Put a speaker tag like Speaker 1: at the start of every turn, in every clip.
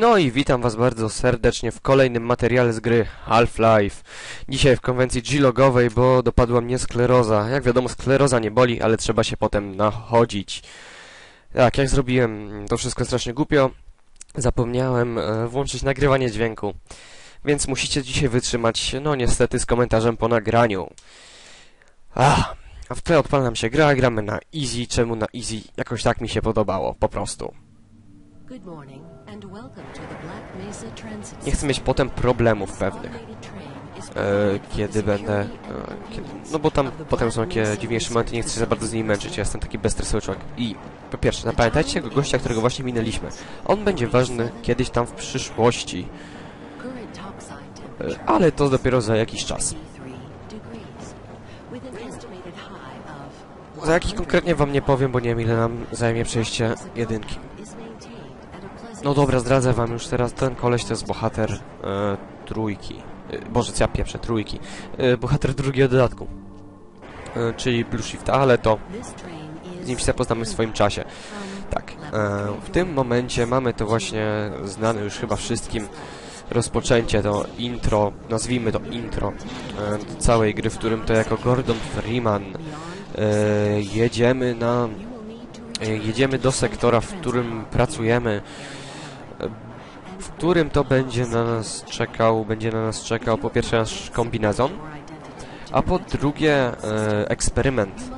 Speaker 1: No i witam was bardzo serdecznie w kolejnym materiale z gry Half-Life. Dzisiaj w konwencji G-logowej, bo dopadła mnie skleroza. Jak wiadomo, skleroza nie boli, ale trzeba się potem nachodzić. Tak, jak zrobiłem to wszystko strasznie głupio, zapomniałem e, włączyć nagrywanie dźwięku. Więc musicie dzisiaj wytrzymać, no niestety, z komentarzem po nagraniu. Ach, a w tle odpala nam się gra, gramy na easy. Czemu na easy? Jakoś tak mi się podobało, po prostu.
Speaker 2: Good morning
Speaker 1: Nie chcę mieć potem problemów pewnych. E, kiedy będę... E, kiedy, no bo tam potem są takie dziwniejsze momenty, nie chcę się za bardzo z nimi męczyć, ja jestem taki bezstresowy człowiek. I po pierwsze, zapamiętajcie tego gościa, którego właśnie minęliśmy. On będzie ważny kiedyś tam w przyszłości, e, ale to dopiero za jakiś czas.
Speaker 2: 83 degrees with an estimated high of
Speaker 1: Za jaki konkretnie wam nie powiem, bo nie wiem ile nam zajmie przejście jedynki.
Speaker 2: is maintained at a pleasant
Speaker 1: No dobra, zdradzę wam już teraz, ten koleś to jest bohater e, trójki. E, Boże, ja pieprzę, trójki. E, bohater drugiego dodatku. E, czyli Blue Shift, ale to z nim się zapoznamy w swoim czasie. Tak, e, w tym momencie mamy to właśnie znane już chyba wszystkim rozpoczęcie, to intro, nazwijmy to intro e, do całej gry, w którym to jako Gordon Freeman e, jedziemy na e, jedziemy do sektora, w którym pracujemy, w którym to będzie na nas czekał, będzie na nas czekał po pierwsze nasz kombinezon, a po drugie e, eksperyment.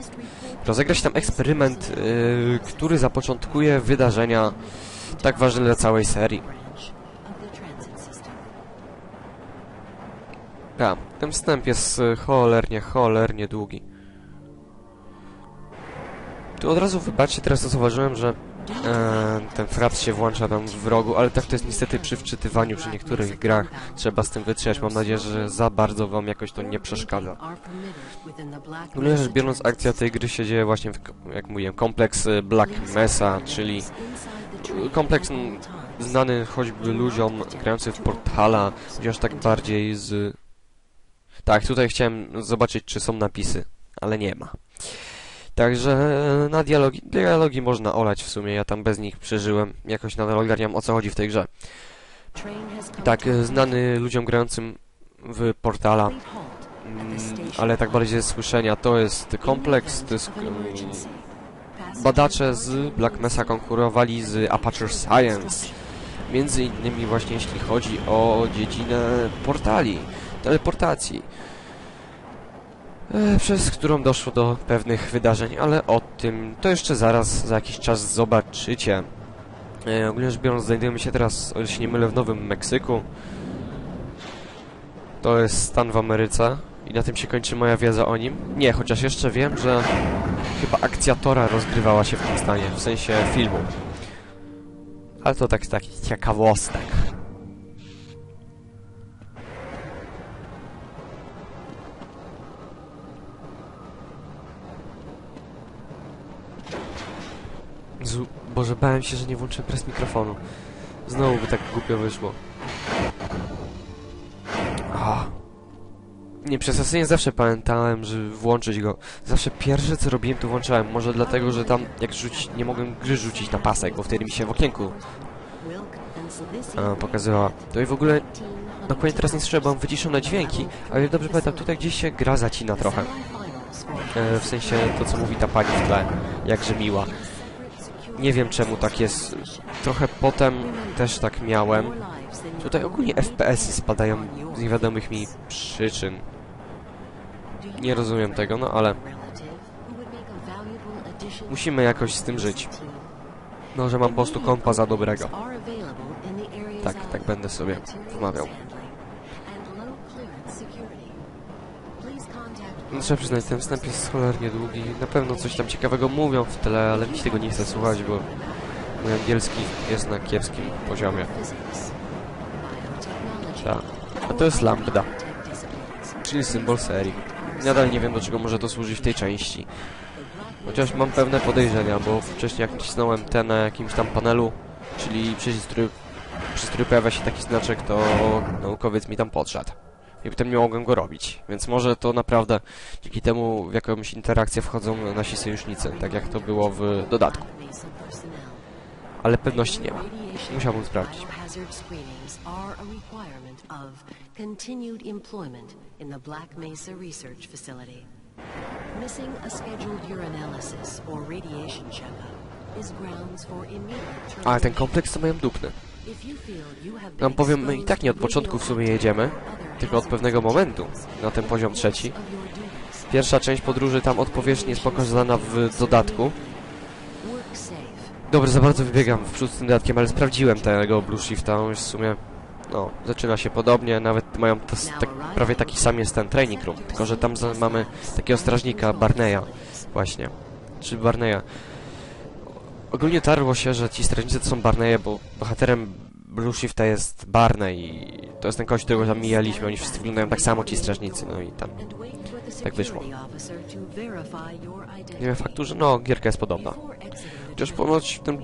Speaker 1: Rozegra się tam eksperyment, e, który zapoczątkuje wydarzenia tak ważne dla całej serii. Ja, ten wstęp jest cholernie, cholernie długi. Tu od razu wybaczcie, teraz to zauważyłem, że e, ten fraps się włącza tam w rogu, ale tak to jest niestety przy wczytywaniu przy niektórych grach. Trzeba z tym wytrzymać. Mam nadzieję, że za bardzo wam jakoś to nie przeszkadza. Ogólnie rzecz biorąc, akcja tej gry się dzieje właśnie, w, jak mówiłem, kompleks e, Black Mesa, czyli kompleks znany choćby ludziom grającym w Portala, chociaż tak bardziej z... Tak, tutaj chciałem zobaczyć, czy są napisy, ale nie ma. Także e, na dialogi, dialogi można olać w sumie, ja tam bez nich przeżyłem, jakoś nadal ogarniam o co chodzi w tej grze. Tak, e, znany ludziom grającym w Portala, mm, ale tak bardziej ze słyszenia, to jest kompleks, to jest...
Speaker 2: Passengers
Speaker 1: Badacze z Black Mesa konkurowali z Aperture Science. Między innymi właśnie jeśli chodzi o dziedzinę portali, teleportacji, e, przez którą doszło do pewnych wydarzeń, ale o tym to jeszcze zaraz, za jakiś czas zobaczycie. E, ogólnie rzecz biorąc, znajdujemy się teraz, o ile się nie mylę, w Nowym Meksyku. To jest stan w Ameryce i na tym się kończy moja wiedza o nim. Nie, chociaż jeszcze wiem, że chyba akcja Tora rozgrywała się w tym stanie, w sensie filmu. Ale to tak taki ciekawostek. Zu Boże, bałem się, że nie włączyłem press mikrofonu. Znowu by tak głupio wyszło. Ah. Nie, przez Assyrię zawsze pamiętałem, że włączyć go. Zawsze pierwsze co robiłem to włączałem. Może dlatego, że tam jak rzucić, nie mogłem gry rzucić na pasek, bo wtedy mi się w okienku a, pokazywała. To i w ogóle dokładnie teraz nie słyszę, bo mam wyciszone dźwięki, ale dobrze pamiętam, tutaj gdzieś się gra zacina trochę. E, w sensie to co mówi ta pani w tle, jakże miła. Nie wiem czemu tak jest. Trochę potem też tak miałem. Tutaj ogólnie FPS-y spadają z niewiadomych mi przyczyn. Nie rozumiem tego, no ale musimy jakoś z tym żyć. No, że mam po prostu kompa za dobrego. Tak, tak będę sobie wmawiał. No, trzeba przyznać, ten wstęp jest cholernie długi. Na pewno coś tam ciekawego mówią w tle, ale mi się tego nie chce słuchać, bo mój angielski jest na kiepskim poziomie. Tak. A to jest lambda, czyli symbol serii. Nadal nie wiem, do czego może to służyć w tej części. Chociaż mam pewne podejrzenia, bo wcześniej jak nacisnąłem T na jakimś tam panelu, czyli przycisk, który, przez który pojawia się taki znaczek, to naukowiec mi tam podszedł. I potem nie mogłem go robić. Więc może to naprawdę dzięki temu w jakąś interakcję wchodzą nasi sojusznicy, tak jak to było w dodatku. ale pewności nie ma. Musiałbym sprawdzić.
Speaker 2: A requirement of continued employment in the Black Mesa Research Facility. Missing a scheduled urinalysis or radiation checkup is grounds for immediate
Speaker 1: Ale ten kompleks to mają dupny. Nam powiem, my i tak nie od początku w sumie jedziemy, tylko od pewnego momentu, na ten poziom trzeci. Pierwsza część podróży tam od powierzchni jest pokazana w dodatku. Dobrze, za bardzo wybiegam w przód z tym dodatkiem, ale sprawdziłem tego Blue Shifta, on jest w sumie... No, zaczyna się podobnie, nawet mają to, tak, prawie taki sam jest ten training room, tylko że tam mamy takiego strażnika Barneya, właśnie, czy Barneya. Ogólnie tarło się, że ci strażnicy to są Barneye, bo bohaterem Blue Shifta jest Barney i to jest ten kość, którego tam mijaliśmy, oni wszyscy wyglądają tak samo, ci strażnicy, no i tam... Tak wyszło. Nie wiem faktu, że no, gierka jest podobna. Chociaż ponoć ten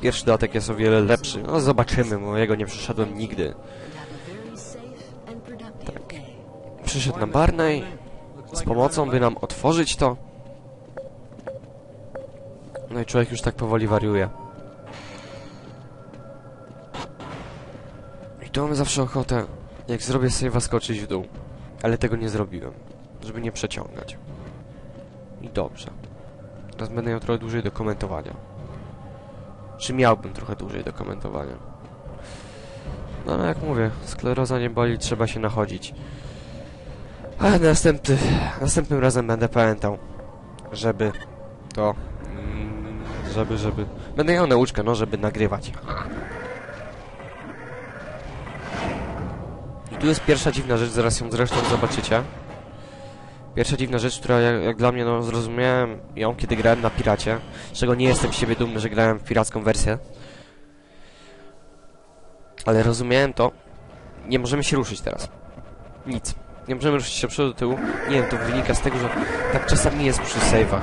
Speaker 1: pierwszy dodatek jest o wiele lepszy. No zobaczymy, bo jego nie przeszedłem nigdy.
Speaker 2: day.
Speaker 1: Przyszedł nam Barney z pomocą, by nam otworzyć to. No i człowiek już tak powoli wariuje. I to mam zawsze ochotę, jak zrobię save'a skoczyć w dół. Ale tego nie zrobiłem, żeby nie przeciągać. I dobrze. Teraz będę miał trochę dłużej do komentowania. Czy miałbym trochę dłużej do komentowania? No ale jak mówię, skleroza nie boli, trzeba się nachodzić. A następny, następnym razem będę pamiętał, żeby to, żeby, żeby, będę miał nauczkę, no, żeby nagrywać. I tu jest pierwsza dziwna rzecz, zaraz ją zresztą zobaczycie. Pierwsza dziwna rzecz, która jak, jak dla mnie, no, zrozumiałem ją, kiedy grałem na Piracie, z czego nie jestem z siebie dumny, że grałem w piracką wersję. Ale rozumiałem to, nie możemy się ruszyć teraz. Nic. Nie możemy ruszyć się przodu, do tyłu. Nie wiem, to wynika z tego, że tak czasami jest przy save'ach.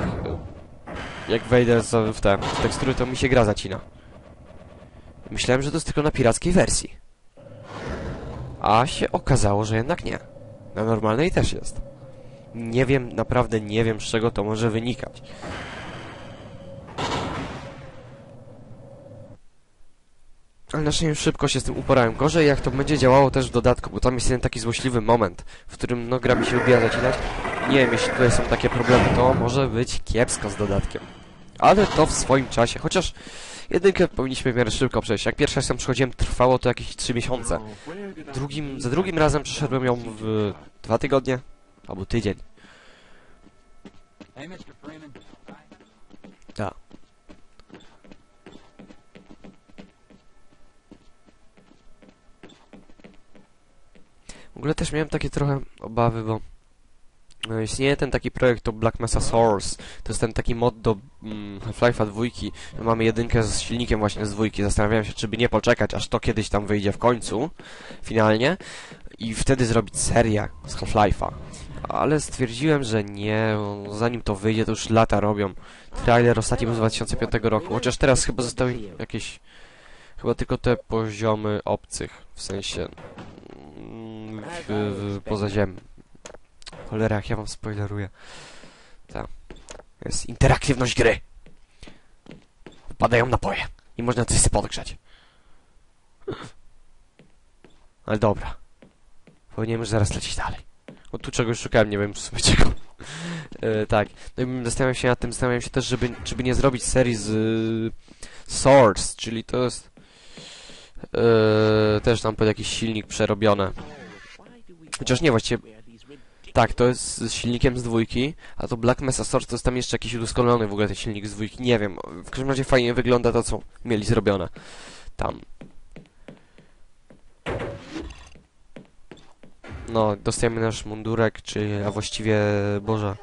Speaker 1: Jak wejdę w te w tekstury, to mi się gra zacina. Myślałem, że to jest tylko na pirackiej wersji. A się okazało, że jednak nie. Na normalnej też jest. Nie wiem, naprawdę nie wiem, z czego to może wynikać. Ale na szczęście szybko się z tym uporałem. Gorzej jak to będzie działało też w dodatku, bo tam jest jeden taki złośliwy moment, w którym no gra mi się lubiła zacinać. Nie wiem, jeśli tutaj są takie problemy, to może być kiepsko z dodatkiem. Ale to w swoim czasie, chociaż jedynkę powinniśmy w miarę szybko przejść. Jak pierwszy raz ją przychodziłem, trwało to jakieś 3 miesiące. Drugim, za drugim razem przeszedłem ją w dwa tygodnie, albo tydzień.
Speaker 3: Hey, Mr. Freeman.
Speaker 1: Ogóle też miałem takie trochę obawy, bo no, istnieje ten taki projekt to Black Mesa Source. To jest ten taki mod do mm, Half-Life'a dwójki. My mamy jedynkę z silnikiem właśnie z dwójki. Zastanawiałem się, czy by nie poczekać, aż to kiedyś tam wyjdzie w końcu, finalnie, i wtedy zrobić serię z Half-Life'a. Ale stwierdziłem, że nie, zanim to wyjdzie, to już lata robią. Trailer ostatni był z 2005 roku, chociaż teraz chyba zostały jakieś... Chyba tylko te poziomy obcych, w sensie... mm, W, w, pozaziemnym. Cholera, jak ja wam spoileruję. Tak. Jest interaktywność gry. Wpadają napoje. I można coś sobie podgrzać. Ale dobra. Powinienem już zaraz lecieć dalej. Bo tu czegoś szukałem, nie wiem w sumie czego. E, tak. No i zastanawiam się nad tym, zastanawiam się też, żeby, żeby nie zrobić serii z y, Source, czyli to jest e, też tam pod jakiś silnik przerobione. Chociaż nie, właściwie tak, to jest z silnikiem z dwójki, a to Black Mesa Source to jest tam jeszcze jakiś udoskonalony w ogóle ten silnik z dwójki, nie wiem. W każdym razie fajnie wygląda to, co mieli zrobione tam. No, dostajemy nasz mundurek, czy, a właściwie, Boże,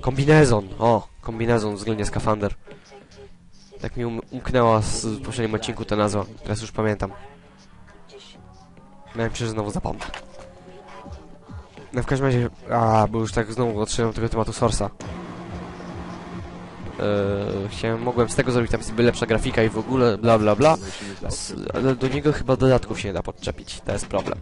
Speaker 1: kombinezon, o, kombinezon, względnie skafander. Tak mi um umknęła z poprzednim odcinku ta nazwa, teraz już pamiętam. Miałem się, że znowu zapomnę. No w każdym razie, a, bo już tak znowu odszedłem tego tematu Source'a. Eee, chciałem, mogłem z tego zrobić tam sobie lepsza grafika i w ogóle bla bla bla, ale do niego chyba dodatków się nie da podczepić, to jest problem.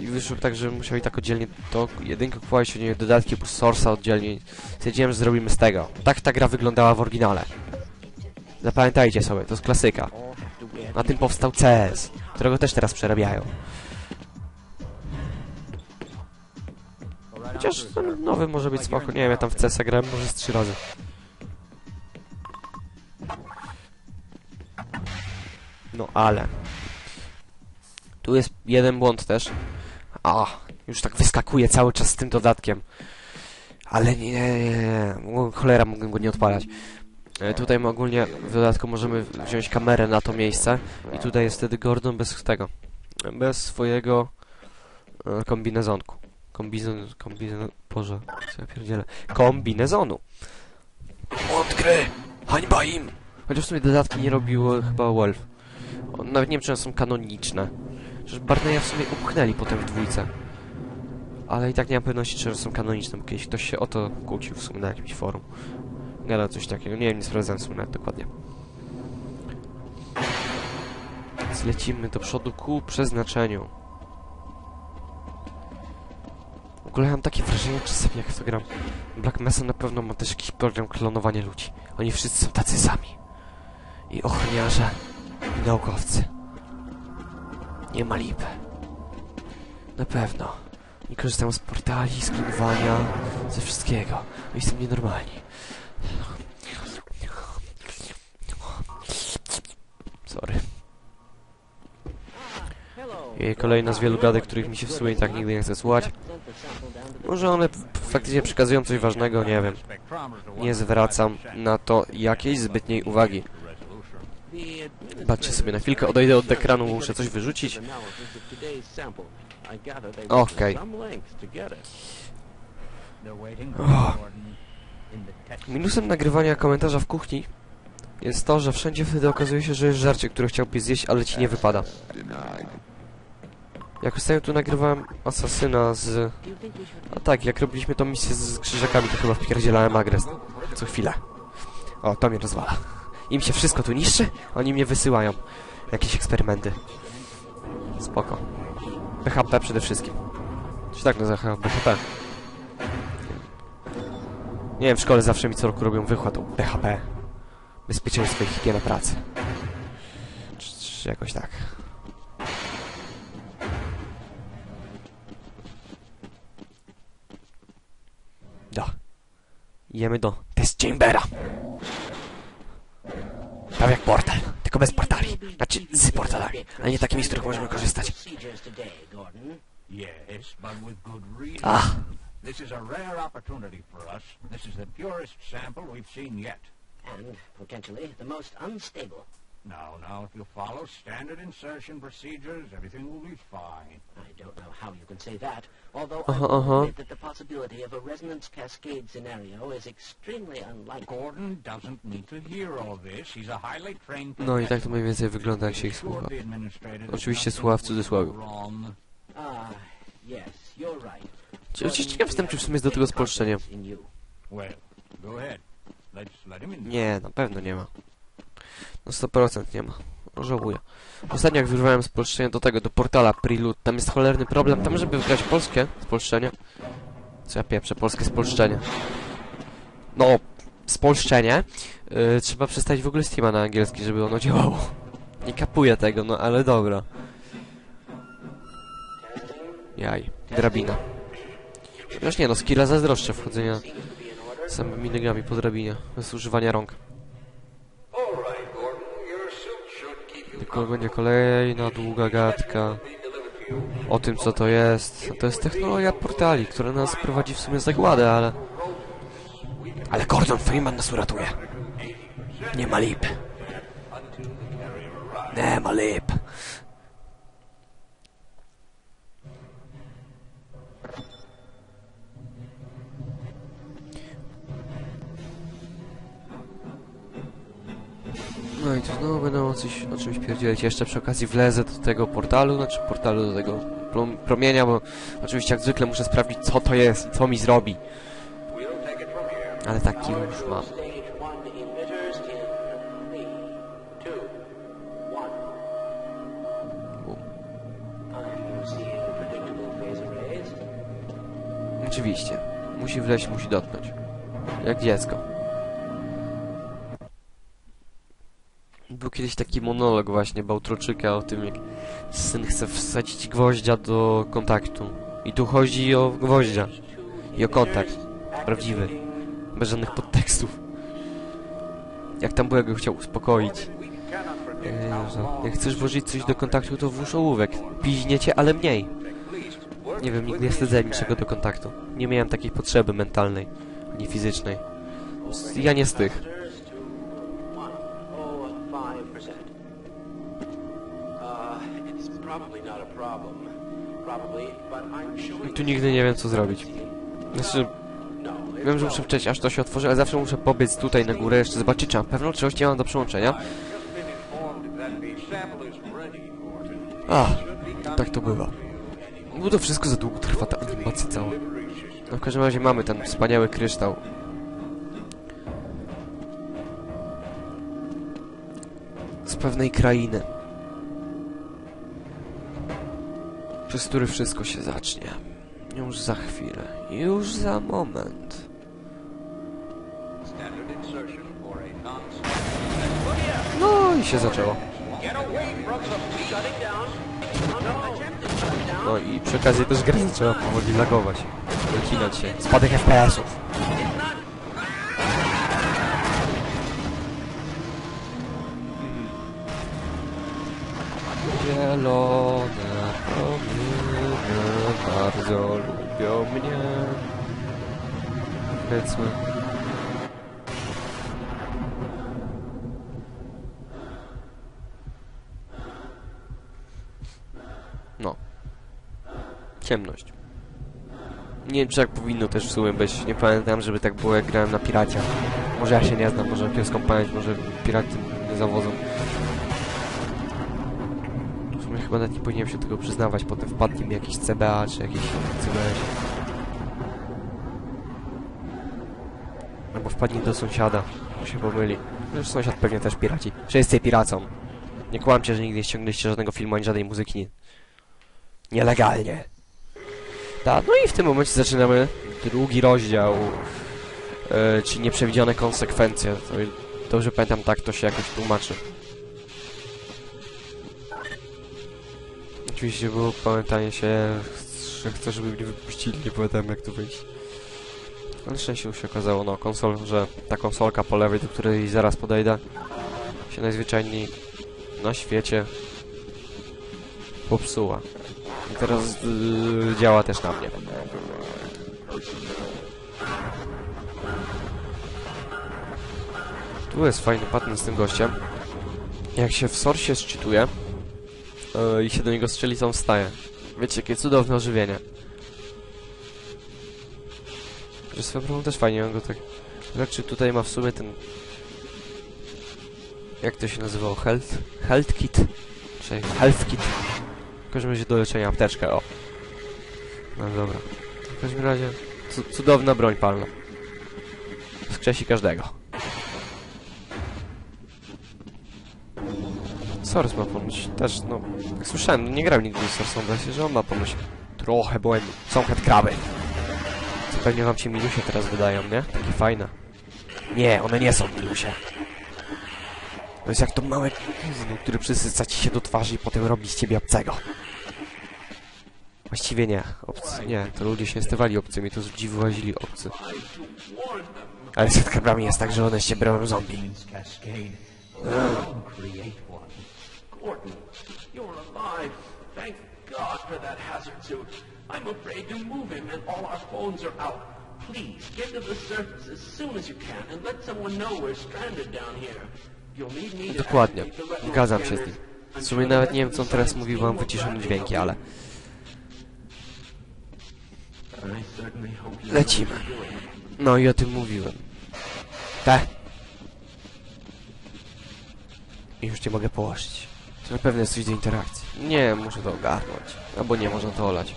Speaker 1: I wyszło tak, że musiał i tak oddzielnie to jedynkę kupować, nie dodatki plus Source'a oddzielnie. Stwierdziłem, że zrobimy z tego. Tak ta gra wyglądała w oryginale. Zapamiętajcie sobie, to jest klasyka. Na tym powstał CS, którego też teraz przerabiają. Chociaż ten nowy może być spoko. Nie wiem, ja tam w CS grałem może z trzy razy. No ale... Tu jest jeden błąd też. A, już tak wyskakuje cały czas z tym dodatkiem. Ale nie, nie, nie, cholera, mogę go nie odpalać. E, tutaj ogólnie w dodatku możemy wziąć kamerę na to miejsce i tutaj jest wtedy Gordon bez tego, bez swojego e, kombinezonku. Kombinezon, kombinezon, Boże, co ja pierdzielę. Kombinezonu. Odkry! Hańba im! Chociaż w sumie dodatki nie robił e, chyba Wolf. O, Nawet nie wiem, czy one są kanoniczne. Przecież Barneya w sumie upchnęli potem w dwójce. Ale i tak nie mam pewności, czy są kanoniczne, bo kiedyś ktoś się o to kłócił w sumie na jakimś forum. Gada coś takiego. Nie wiem, nie sprawdzałem w sumie nawet dokładnie. Więc lecimy do przodu ku przeznaczeniu. Ogóle mam takie wrażenie czasami jak w to gram. Black Mesa na pewno ma też jakiś program klonowania ludzi. Oni wszyscy są tacy sami. I ochroniarze, i naukowcy. Nie ma lipy. Na pewno. Nie korzystają z portali, z klonowania, ze wszystkiego. Oni są nienormalni. Sorry. Kolejna z wielu gadek, których mi się w sumie i tak nigdy nie chce słuchać. Może one faktycznie przekazują coś ważnego, nie wiem. Nie zwracam na to jakiejś zbytniej uwagi. Patrzcie sobie na chwilkę, odejdę od ekranu, muszę coś wyrzucić. Okej. O. Minusem nagrywania komentarza w kuchni jest to, że wszędzie wtedy okazuje się, że jest żarcie, które chciałbyś zjeść, ale ci nie wypada. Jak ostatnio tu nagrywałem Asasyna z... A tak, jak robiliśmy tą misję z krzyżakami, to chyba wpierdzielałem agres. Co chwilę. O, to mnie rozwala. Im się wszystko tu niszczy, oni mnie wysyłają. Jakieś eksperymenty. Spoko. BHP przede wszystkim. Czy tak nazywa BHP? Nie wiem, w szkole zawsze mi co roku robią wykład o BHP. Bezpieczeństwo i higiena pracy. Czy, czy jakoś tak. Do. Idziemy do test chambera. Prawie jak portal, tylko bez portali. Znaczy z portalami, a nie takimi, z których możemy korzystać.
Speaker 4: reason.
Speaker 1: Ah,
Speaker 4: This is a rare opportunity for us. This is the purest sample we've seen yet.
Speaker 3: And potentially the most unstable.
Speaker 4: Now, now, if you follow standard insertion procedures, everything will be fine.
Speaker 3: I don't know how you can say that, although
Speaker 1: Uh-huh,
Speaker 3: I will
Speaker 1: uh-huh.
Speaker 3: admit that the possibility of a resonance cascade scenario is extremely unlikely.
Speaker 4: Gordon doesn't need to hear all this. He's a highly trained
Speaker 1: no i tak to mniej więcej wygląda, jak się ich słucha. Oczywiście słowa w cudzysłowie.
Speaker 3: Ah, yes, you're right.
Speaker 1: Chociaż ciekaw jestem, czy w sumie jest do tego spolszczenia.
Speaker 3: In you.
Speaker 4: Well, go ahead. Let's let him in.
Speaker 1: Nie, na pewno nie ma. No 100% nie ma. Żałuję. Ostatnio jak wyrwałem spolszczenie do tego, do portala Prelude, tam jest cholerny problem. Tam, żeby wygrać polskie spolszczenie... Co ja pieprzę, polskie spolszczenie. No, spolszczenie. Yy, trzeba przestawić w ogóle Steama na angielski, żeby ono działało. Nie kapuję tego, no ale dobra. Jaj, drabina. Chociaż nie no, skilla zazdroszczę wchodzenia samymi nogami po drabinie, bez używania rąk. Tylko będzie kolejna długa gadka o tym, co to jest. To jest technologia portali, która nas prowadzi w sumie zagładę, ale... Ale Gordon Freeman nas uratuje. Nie ma lip. Nie ma lip. I tu znowu będą o, coś, o czymś pierdzielić. Jeszcze przy okazji wlezę do tego portalu, znaczy portalu do tego promienia, bo oczywiście jak zwykle muszę sprawdzić co to jest i co mi zrobi. Ale taki już mam. Oczywiście. Musi wleźć, musi dotknąć. Jak dziecko. Był kiedyś taki monolog właśnie Bałtroczyka o tym, jak syn chce wsadzić gwoździa do kontaktu. I tu chodzi o gwoździa. I o kontakt. Prawdziwy. Bez żadnych podtekstów. Jak tam byłego chciał uspokoić. Jak chcesz włożyć coś do kontaktu, to włóż ołówek. Piźniecie, ale mniej. Nie wiem, nigdy nie wsadzałem niczego do kontaktu. Nie miałem takiej potrzeby mentalnej, ani fizycznej. Ja nie z tych.
Speaker 3: Showing...
Speaker 1: Tu nigdy nie wiem, co zrobić. Znaczy, wiem, że muszę wcześniej, aż to się otworzy, ale zawsze muszę pobiec tutaj na górę, jeszcze zobaczyć, czy mam pewną czegoś nie mam do przełączenia. A, tak to bywa. Bo to wszystko za długo trwa, ta animacja cała. No w każdym razie mamy ten wspaniały kryształ. Z pewnej krainy. Przez który wszystko się zacznie. Już za chwilę. Już za moment. No i się zaczęło.
Speaker 3: No,
Speaker 1: i przy okazji też gra zaczęła powoli lagować. Wycinać się. Spadek FPS-ów. Bardzo lubią mnie. Powiedzmy. No. Ciemność. Nie wiem, czy tak powinno też w sumie być. Nie pamiętam, żeby tak było, jak grałem na piracie. Może ja się nie znam, może kiepską pamięć, może piraty nie zawodzą. Chyba nawet nie powinienem się tego przyznawać, potem wpadnie mi jakiś CBA, czy jakiś CBS. Albo wpadnie do sąsiada, bo się pomyli. Już sąsiad pewnie też piraci. Wszyscy piracą. Nie kłamcie, że nigdy nie ściągnęliście żadnego filmu ani żadnej muzyki. Nie. Nielegalnie. Tak, no i w tym momencie zaczynamy drugi rozdział, e, czyli nieprzewidziane konsekwencje. To, dobrze pamiętam, tak to się jakoś tłumaczy. Oczywiście było pamiętanie się, że chcę, żeby mnie wypuścili, nie pamiętam jak to wyjść. Ale szczęście się okazało, no, konsol, że ta konsolka po lewej, do której zaraz podejdę, się najzwyczajniej na świecie popsuła. I teraz yy, działa też na mnie. Tu jest fajny patent z tym gościem. Jak się w Source szczytuje yy, i się do niego strzeli, on wstaje. Wiecie, jakie cudowne ożywienie. Że swoją drogą też fajnie on go tak... Znaczy tutaj ma w sumie ten... Jak to się nazywało? Health? Health kit? Czy health kit? W każdym razie do leczenia apteczkę, o. No dobra. W każdym razie cu cudowna broń palna. Wskrzesi każdego. Source ma ponoć też, no... Słyszałem, nie grałem nigdy ale się, że on ma ponoć trochę błędu. Są headcraby. Co pewnie wam się minusie teraz wydają, nie? Takie fajne. Nie, one nie są minusie. To jest jak to małe gówno, które przysyca ci się do twarzy i potem robi z ciebie obcego. Właściwie nie. Obcy, nie, to ludzie się nie stawali obcymi, to z ludzi wyłazili obcy. Ale z headcrabami jest tak, że one się bronią zombie.
Speaker 3: You're alive. Thank God for that hazard suit. I'm afraid to move him and all our phones are out. Please, get to the surface as soon as you can and let someone know we're stranded down here. You'll need me to
Speaker 1: Dokładnie. Zgadzam się z nim. W sumie nawet nie wiem, co on teraz mówił, mam wyciszone dźwięki, ale... Lecimy. No i o tym mówiłem. Te. I już nie mogę położyć. To na pewno jest coś do interakcji. Nie, muszę to ogarnąć. Albo nie, można to olać.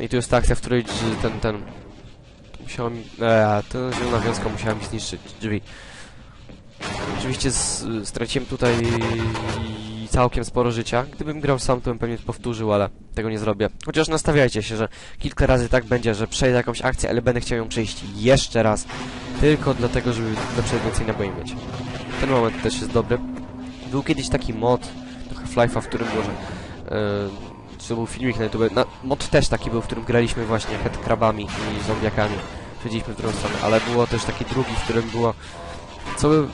Speaker 1: I tu jest ta akcja, w której ten, ten... Musiałem... Eee, ten zielona wiązka musiała mi zniszczyć drzwi. Oczywiście z, straciłem tutaj całkiem sporo życia. Gdybym grał sam, to bym pewnie powtórzył, ale tego nie zrobię. Chociaż nastawiajcie się, że kilka razy tak będzie, że przejdę jakąś akcję, ale będę chciał ją przejść jeszcze raz. Tylko dlatego, żeby lepsze więcej naboi mieć. ten moment też jest dobry. Był kiedyś taki mod do Half-Life'a, w którym może... Yy, to był filmik na YouTube. Na, mod też taki był, w którym graliśmy właśnie headcrabami i zombiakami. Przechodziliśmy w drugą stronę, ale było też taki drugi, w którym było... Co by...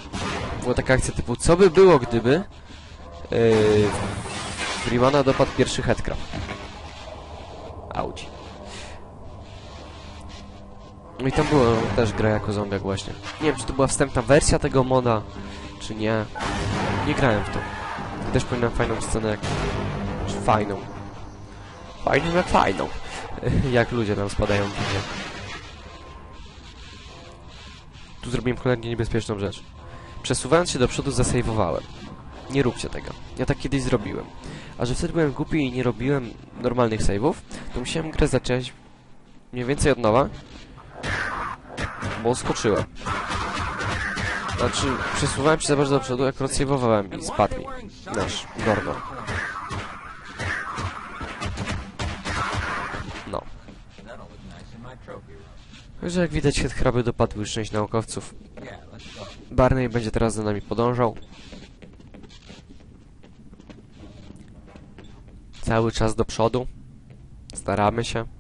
Speaker 1: Była taka akcja typu, co by było, gdyby... Yy, Freemana dopadł pierwszy headcrab. Auć. No i tam była też gra jako zombiak właśnie. Nie wiem, czy to była wstępna wersja tego moda, czy nie. Nie grałem w to. Też pamiętam fajną scenę jak... Fajną. Fajną jak fajną. jak ludzie nam spadają dziwnie. Tu zrobiłem cholernie niebezpieczną rzecz. Przesuwając się do przodu zasejwowałem. Nie róbcie tego. Ja tak kiedyś zrobiłem. A że wtedy byłem głupi i nie robiłem normalnych save'ów, to musiałem grę zacząć mniej więcej od nowa, bo skoczyłem. Znaczy, przesuwałem się za bardzo do przodu, jak rozsejwowałem i spadł mi nasz Gordon. No. Także jak widać, headcraby dopadły część naukowców. Barney będzie teraz za nami podążał. Cały czas do przodu. Staramy się.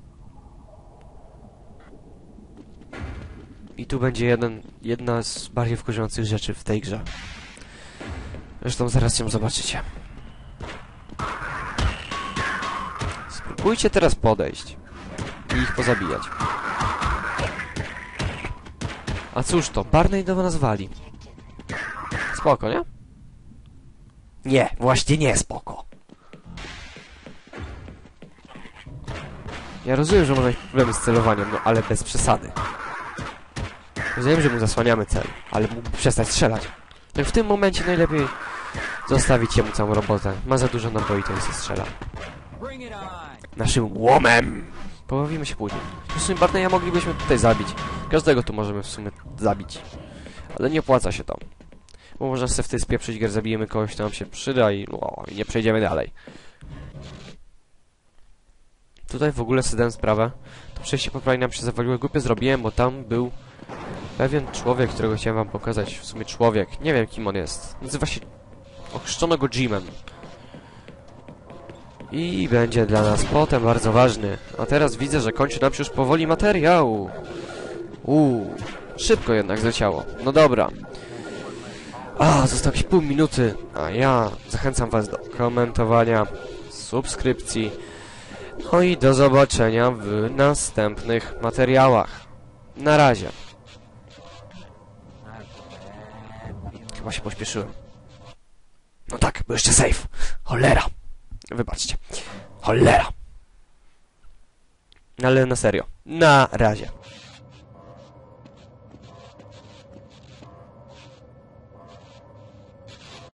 Speaker 1: I tu będzie jeden, jedna z bardziej wkurzających rzeczy w tej grze. Zresztą zaraz ją zobaczycie. Spróbujcie teraz podejść i ich pozabijać. A cóż to, Barney do nas wali. Spoko, nie? Nie, właśnie nie spoko. Ja rozumiem, że może mieć problemy z celowaniem, no ale bez przesady. Rozumiem, że mu zasłaniamy cel, ale mógłby przestać strzelać. Tak w tym momencie najlepiej zostawić jemu całą robotę. Ma za dużo naboi, to się strzela. Naszym łomem! Pobawimy się później. W sumie Barneya moglibyśmy tutaj zabić. Każdego tu możemy w sumie zabić. Ale nie opłaca się to. Bo można sobie wtedy spieprzyć gier, zabijemy kogoś, kto nam się przyda i, o, i nie przejdziemy dalej. Tutaj w ogóle sobie dałem sprawę. To przejście po prawie nam się zawaliło. Głupio zrobiłem, bo tam był pewien człowiek, którego chciałem wam pokazać. W sumie człowiek. Nie wiem, kim on jest. Nazywa się... Ochrzczono go Jimem. I będzie dla nas potem bardzo ważny. A teraz widzę, że kończy nam się już powoli materiał. Uuu. Szybko jednak zleciało. No dobra. A, zostało jakieś pół minuty. A ja zachęcam was do komentowania, subskrypcji. No i do zobaczenia w następnych materiałach. Na razie. Chyba się pośpieszyłem. No tak, bo jeszcze save. Cholera. Wybaczcie. Cholera. Ale na serio. Na razie.